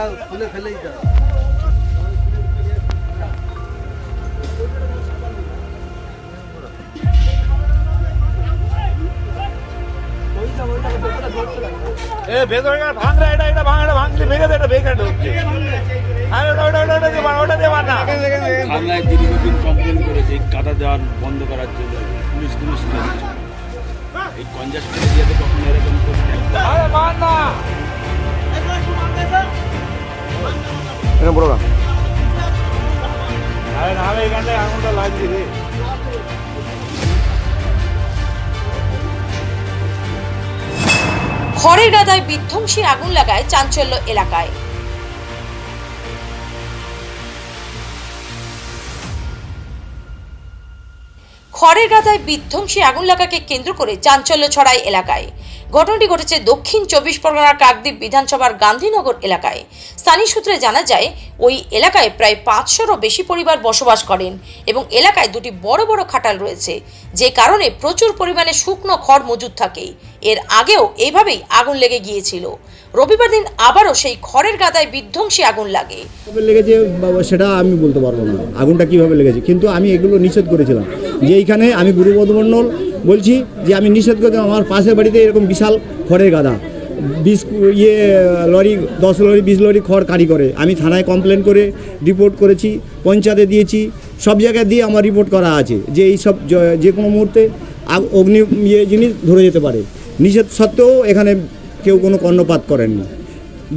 ওটা খুলে ফেলেই দাও এ ভেতরে ভাঙরা এটা এটা ভাঙলে ভেঙে দে এটা ভেঙে ঢুকছে আরে ওটা ওটা ওটা ওটা দিয়ে ওটা দিয়ে না। বাংলায় দীর্ঘদিন কমপ্লেন করেছে এই কাটা দেওয়ার বন্ধ করার জন্য পুলিশ পুলিশ এই কনজাস্ট এরিয়াতে কখনো এরকম করছে আরে মার না। এরকম বড় না। আরে নাহলে এখানটায় আঙুলটা লাগছে রে। খড়ের গাদায় বিধ্বংসী আগুন লাগায় চাঞ্চল্য এলাকায়। খড়ের গাদায় বিধ্বংসী আগুন লাগাকে কেন্দ্র করে চাঞ্চল্য ছড়ায় এলাকায়। ঘটনাটি ঘটেছে দক্ষিণ চব্বিশ পরগনার কাকদ্বীপ বিধানসভার গান্ধীনগর এলাকায়। স্থানীয় সূত্রে জানা যায়, ওই এলাকায় প্রায় পাঁচশোরও বেশি পরিবার বসবাস করেন এবং এলাকায় দুটি বড় বড় খাটাল রয়েছে, যে কারণে প্রচুর পরিমাণে শুকনো খড় মজুদ থাকে। এর আগেও এইভাবেই আগুন লেগে গিয়েছিল। রবিবার দিন আবারও সেই খড়ের গাদায় বিধ্বংসী আগুন লাগে। লেগেছে সেটা আমি বলতে পারব না। আগুনটা কীভাবে লেগেছে? কিন্তু আমি এগুলো নিষেধ করেছিলাম যে এইখানে আমি গুরুপদ মণ্ডল বলছি যে আমি নিষেধ করে আমার পাশের বাড়িতে এরকম বিশাল খড়ের গাদা। বিশ ইয়ে লরি, দশ লরি, বিশ লরি খড় কারি করে। আমি থানায় কমপ্লেন করে রিপোর্ট করেছি, পঞ্চায়েতে দিয়েছি, সব জায়গায় দিয়ে আমার রিপোর্ট করা আছে যে এই সব যে কোনো মুহূর্তে অগ্নি ইয়ে জিনিস ধরে যেতে পারে। নিষেধ সত্ত্বেও এখানে কেউ কোনো কর্ণপাত করেননি।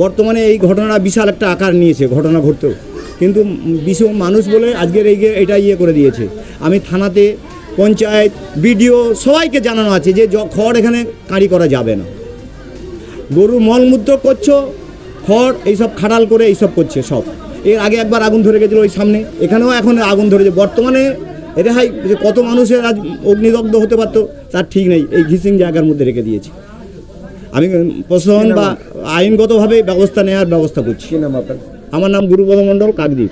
বর্তমানে এই ঘটনাটা বিশাল একটা আকার নিয়েছে, ঘটনা ঘটতেও। কিন্তু বিশ্ব মানুষ বলে আজকের এই এটা ইয়ে করে দিয়েছে। আমি থানাতে পঞ্চায়েত বিডিও সবাইকে জানানো আছে যে খড় এখানে কাঁড়ি করা যাবে না। গরু মলমূত্র করছ খড় এইসব খাটাল করে এইসব করছে সব। এর আগে একবার আগুন ধরে গেছিল ওই সামনে এখানেও এখন আগুন ধরেছে। বর্তমানে রেহাই যে কত মানুষের আজ অগ্নিদগ্ধ হতে পারতো তার ঠিক নেই। এই ঘিসিং জায়গার মধ্যে রেখে দিয়েছে। আমি প্রশাসন বা আইনগতভাবে ব্যবস্থা নেওয়ার ব্যবস্থা করছি। আমার নাম গুরুপদ মণ্ডল কাকদ্বীপ।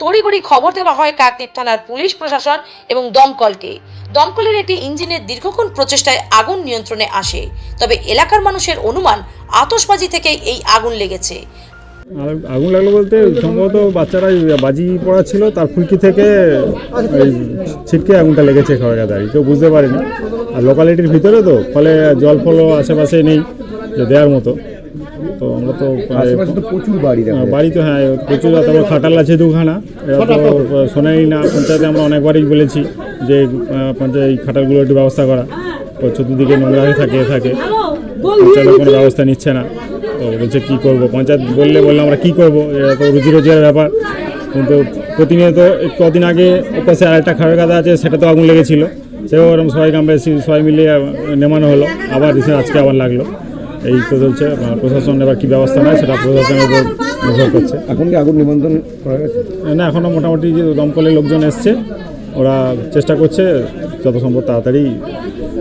তড়িঘড়ি খবর দেওয়া হয় কাকদ্বীপ থানার পুলিশ প্রশাসন এবং দমকলকে। দমকলের একটি ইঞ্জিনের দীর্ঘক্ষণ প্রচেষ্টায় আগুন নিয়ন্ত্রণে আসে। তবে এলাকার মানুষের অনুমান আতশবাজি থেকে এই আগুন লেগেছে। আগুন লাগল বলতে সম্ভবত বাচ্চারা বাজি পড়া ছিল, তার ফুলকি থেকে ছিটকে আগুনটা লেগেছে খাওয়া গাদারি কেউ বুঝতে পারেনি। আর লোকালিটির ভিতরে তো, ফলে জল ফলও আশেপাশে নেই, দেওয়ার মতো। তো আমরা তো তো প্রচুর বাড়ি হ্যাঁ, বাড়ি তো হ্যাঁ প্রচুর তারপর খাটাল আছে দুখানা। শোনাই না পঞ্চায়েতে আমরা অনেকবারই বলেছি যে পঞ্চায়েত এই খাটালগুলো একটু ব্যবস্থা করা। তো চতুর্দিকে নোংরা হয়ে থাকে থাকে। পঞ্চায়েত কোনো ব্যবস্থা নিচ্ছে না। তো বলছে কী করব? পঞ্চায়েত বললে বললে আমরা কী করব? এটা তো রুজি রোজগারের ব্যাপার। কিন্তু প্রতিনিয়ত কদিন আগে পাশে আরেকটা খাবার গাদা আছে সেটা তো আগুন লেগেছিল। সেও ওরকম সবাই আমরা সবাই মিলে নেমানো হলো। আবার আজকে আবার লাগল। এই তো চলছে প্রশাসন এবার কী ব্যবস্থা নেয় সেটা প্রশাসনের উপর নির্ভর করছে। এখন কি আগুন নিবন্ধন করা গেছে? না এখনও মোটামুটি যে দমকলের লোকজন এসছে ওরা চেষ্টা করছে যত সম্ভব তাড়াতাড়ি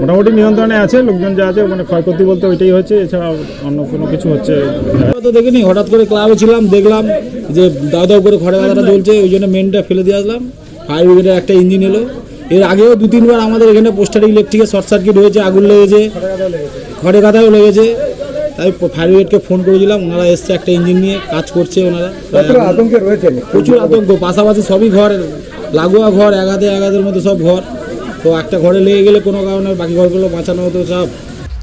মোটামুটি নিয়ন্ত্রণে আছে লোকজন যা আছে মানে ক্ষয়ক্ষতি বলতে ওইটাই হচ্ছে এছাড়া অন্য কোনো কিছু হচ্ছে। আমরা তো দেখিনি হঠাৎ করে ক্লাবে ছিলাম দেখলাম যে দাও দাও করে খড়ে গাদাটা চলছে ওই জন্য মেনটা ফেলে দিয়ে আসলাম। ফায়ার ব্রিগেডের একটা ইঞ্জিন এলো। এর আগেও দু তিনবার আমাদের এখানে পোস্টার ইলেকট্রিকের শর্ট সার্কিট হয়েছে আগুন লেগেছে খড়ে গাদাও লেগেছে। তাই ফায়ার ব্রিগেডকে ফোন করেছিলাম ওনারা এসছে একটা ইঞ্জিন নিয়ে কাজ করছে ওনারা। আতঙ্কে রয়েছেন? প্রচুর আতঙ্ক পাশাপাশি সবই ঘর লাগোয়া ঘর এগাদে এগাদের মধ্যে সব ঘর। তো একটা ঘরে লেগে গেলে কোনো কারণে বাকি ঘরগুলো বাঁচানো হতো সব।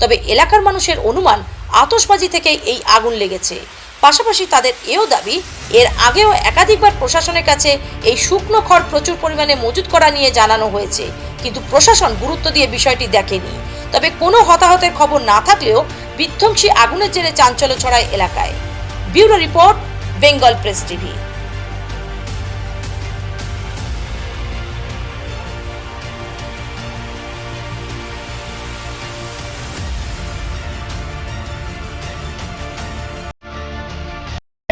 তবে এলাকার মানুষের অনুমান আতশবাজি থেকে এই আগুন লেগেছে। পাশাপাশি তাদের এও দাবি এর আগেও একাধিকবার প্রশাসনের কাছে এই শুকনো খড় প্রচুর পরিমাণে মজুত করা নিয়ে জানানো হয়েছে। কিন্তু প্রশাসন গুরুত্ব দিয়ে বিষয়টি দেখেনি। তবে কোনো হতাহতের খবর না থাকলেও বিধ্বংসী আগুনের জেরে চাঞ্চল্য ছড়ায় এলাকায়। Bureau report Bengal press TV.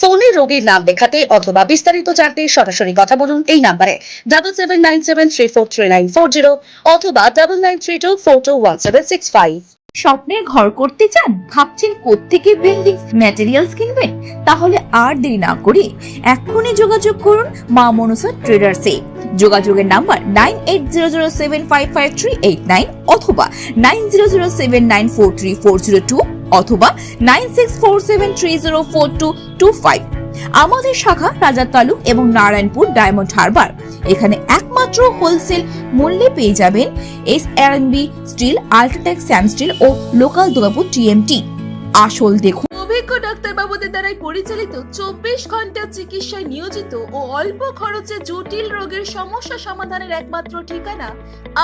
ফোনে রোগীর নাম দেখাতে অথবা বিস্তারিত জানতে সরাসরি কথা বলুন এই নাম্বারে। Double seven nine seven three four three nine four zero অথবা double nine three two four two one seven six five স্বপ্নের ঘর করতে চান, ভাবছেন কোত্থেকে বিল্ডিং ম্যাটেরিয়ালস কিনবেন তাহলে আর দেরি না করে এক্ষুনি যোগাযোগ করুন মা মনসা ট্রেডার্সে যোগাযোগের number nine eight zero zero seven five five three eight nine অথবা nine zero zero seven nine four three four zero two অথবা nine six four seven three zero four two two five. আমাদের শাখা রাজার তালুক এবং Narayanpur diamond Harbour. এখানে একমাত্র wholesale মূল্যে পেয়ে যাবেন S R B steel, UltraTech Sam steel ও লোকাল দুর্গাপুর টিএমটি আসল দেখুন। অভিজ্ঞ ডাক্তারবাবুদের দ্বারাই পরিচালিত চব্বিশ ঘণ্টা চিকিৎসায় নিয়োজিত ও অল্প খরচে জটিল রোগের সমস্যা সমাধানের একমাত্র ঠিকানা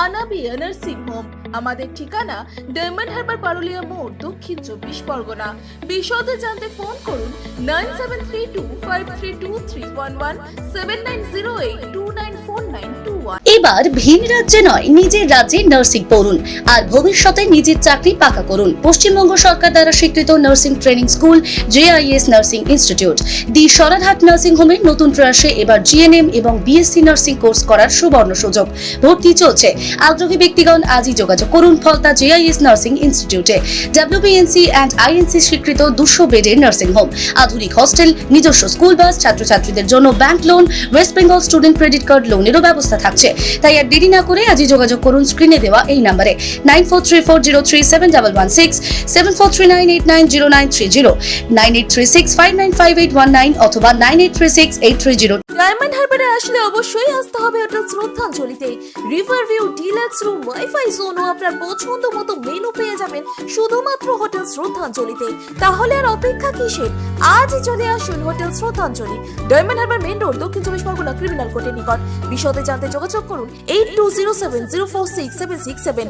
আনাবিয়া নার্সিং হোম। আমাদের ঠিকানা ডায়মন্ড হারবার পারুলিয়া মোড় দক্ষিণ চব্বিশ পরগনা। বিশদে জানতে ফোন করুন nine seven three two five three two three one one seven nine zero eight two nine four nine two এবার ভিন রাজ্যে নয়, নিজের রাজ্যে নার্সিং পড়ুন আর ভবিষ্যতে নিজের চাকরি পাকা করুন। পশ্চিমবঙ্গ সরকার দ্বারা স্বীকৃত nursing training school JIS nursing institute the Sararhat nursing হোমের নতুন প্রয়াসে এবার জিএনএম এবং বিএসসি নার্সিং কোর্স করার সুবর্ণ সুযোগ। ভর্তি চলছে। আগ্রহী ব্যক্তিগণ, আজই যোগাযোগ করুন ফলতা জেআইএস নার্সিং ইনস্টিটিউটে ডাব্লিউবিএনসি অ্যান্ড আইএনসি স্বীকৃত দুশো বেডের নার্সিং হোম আধুনিক হস্টেল নিজস্ব স্কুল বাস ছাত্রছাত্রীদের জন্য bank loan West Bengal student credit card লোনেরও ব্যবস্থা থাকছে। তাই আর দেরি না করে আজই যোগাযোগ করুন স্ক্রিনে দেওয়া এই নাম্বারে nine four three four zero three seven double one six seven four three nine eight nine zero nine three zero nine eight three six five nine five eight one nine অথবা nine eight three six eight three zero Diamond হারবারে আসলে অবশ্যই আসতে হবে hotel শ্রদ্ধাঞ্জলিতে। River view deluxe room WiFi zone আপনার পছন্দ মতো menu পেয়ে যাবেন শুধুমাত্র হোটেল শ্রদ্ধাঞ্জলিতে। তাহলে আর অপেক্ষা কিসের? আজই চলে আসুন হোটেল শ্রদ্ধাঞ্জলি ডায়মন্ড হারবার মেন রোড দক্ষিণ চব্বিশ পরগনা ক্রিমিনাল কোর্টের নিকট। বিশদে জানতে যোগাযোগ করুন eight two zero seven zero four six seven six seven